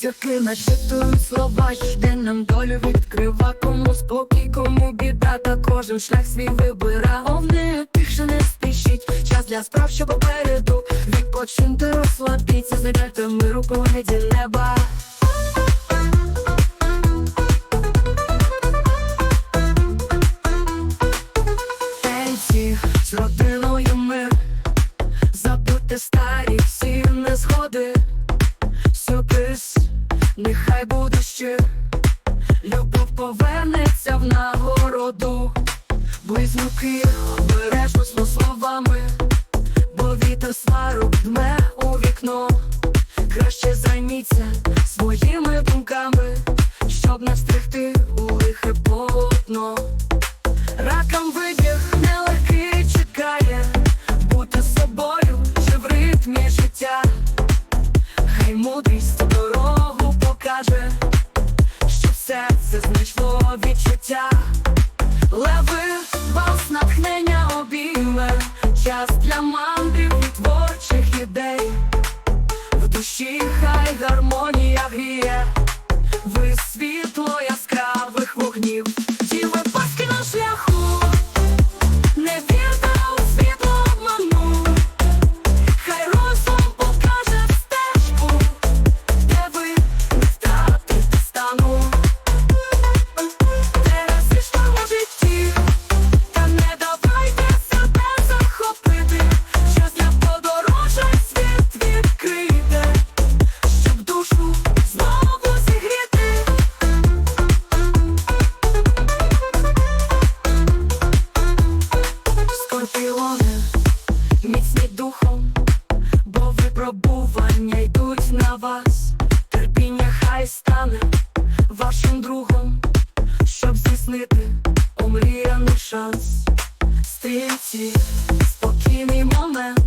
Зірки начитують слова, де нам долю відкрива Кому спокій, кому біда, та кожен шлях свій вибира. Овне більше не спішіть, час для справ, що попереду. Відпочиньте, розслабіться, знайдете миру погляді неба. З родиною мир. Забудьте старі буде Любов повернеться в нагороду. Близнюки обережно словами. Бо вітер сварок дме у вікно. Краще займіться своїми думками Щоб не стригти у лихе полотно. Раком вибіг нелегкий чекає Бути собою чи в ритмі життя. Хай мудрість Що все це знайшло відчуття. Леви вас натхнення обійме. Час для мандрів спокійний момент,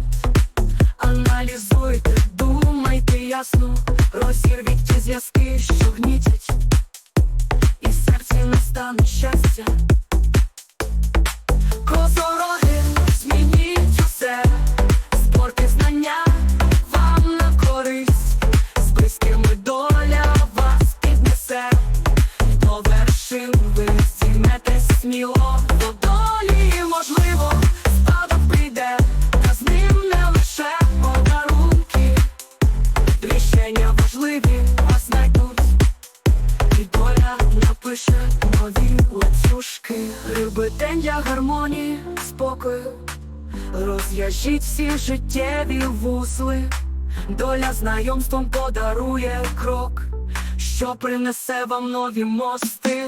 аналізуйте, думайте ясно, розірвіть зв'язки, що гнітять, і в серці настане щастя. Доля напише нові день для гармонії, спокою. Роз'яжіть всі життєві вузли. Доля знайомством подарує крок Що принесе вам нові мости